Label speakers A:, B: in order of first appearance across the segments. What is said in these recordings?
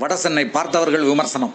A: வடசென்னை பார்த்தவர்கள் விமர்சனம்.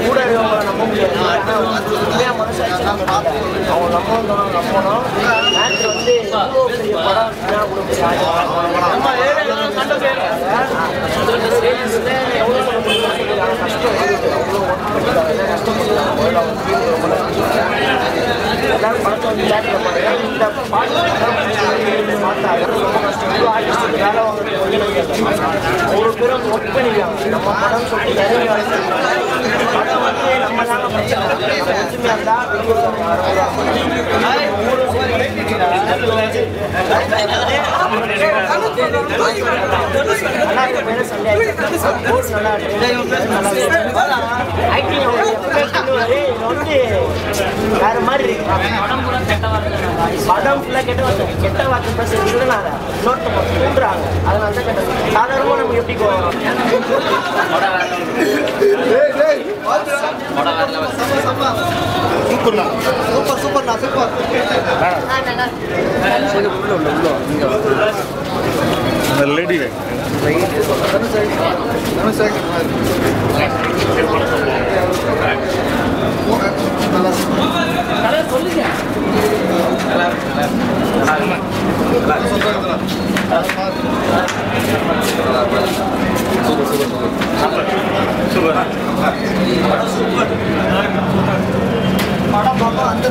B: கூட இருக்கவங்கள நம்ப முடியாது ஆனா வந்து உண்மையா அவங்க நம்பணும் நம்பணும் மேட்ச் வந்து பெரிய படம் கொடுக்க எவ்வளோ கஷ்டம் எல்லாரும் படத்தை வந்து இந்த பாட்டு ரொம்ப கஷ்டம் ஆர்டிஸ்ட் வேலை ஒரு ஒர்க் பண்ணிக்கலாம் நம்ம படம் சொல்லிட்டு படம் வந்து நம்ம நல்லா வேற மாதிரி இருக்கு படம் ஃபுல்லாக கெட்ட வார்த்தை கெட்ட வார்த்தை பேசுறது தூண்டுறாங்க அதனால தான் கெட்ட சாதாரணமா நம்ம எப்படி போவோம் சூப்பர் சூப்பர்ண்ணா சூப்பர் படம் பார்ப்போம் அந்த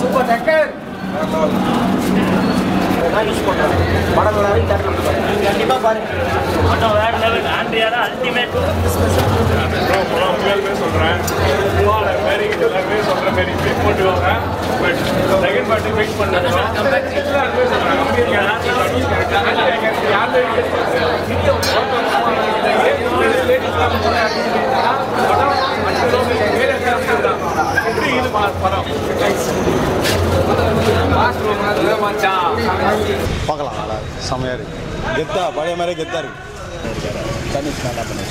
B: சூப்பர் டக்கர் யூஸ் பண்றாங்க படம் நல்லா இருக்கு தேட்டர் பாருங்க கண்டிப்பா பாருங்க.
C: படம் வேற லெவல் ஆண்ட்ரியா தான் அல்டிமேட்
D: உண்மையாலுமே சொல்கிறேன் மாரி எல்லாருமே சொல்கிற மாரி வெயிட் பண்ணுவாங்க பட் செகண்ட் பார்ட்டி வெயிட் பண்ணுறாங்க எப்படி இது படம்
E: பார்க்கலாம் நல்லா இருக்கு. செமையா கெத்தா பழைய மாதிரியே கெத்தா இருக்கு தனுஷ் நல்லா பண்ணி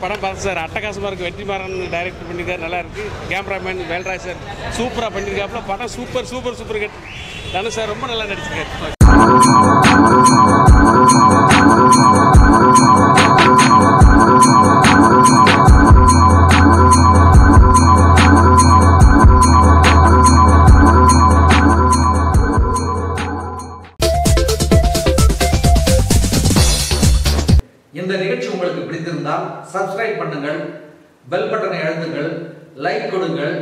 F: படம் பார்த்து சார் அட்டகாசமாக இருக்குது வெற்றிமாறன் டைரக்ட் பண்ணியிருக்காரு நல்லா இருக்குது கேமராமேன் வேல்ராஜ் சார் சூப்பராக பண்ணியிருக்காப்புல படம் சூப்பர் சூப்பர் சூப்பர் கெட் தனுஷ் சார் ரொம்ப நல்லா நடிச்சிருக்காரு
A: பிடித்திருந்தால் சப்ஸ்கிரைப் பண்ணுங்கள் பெல் பட்டனை அழுத்துங்கள் லைக் கொடுங்கள்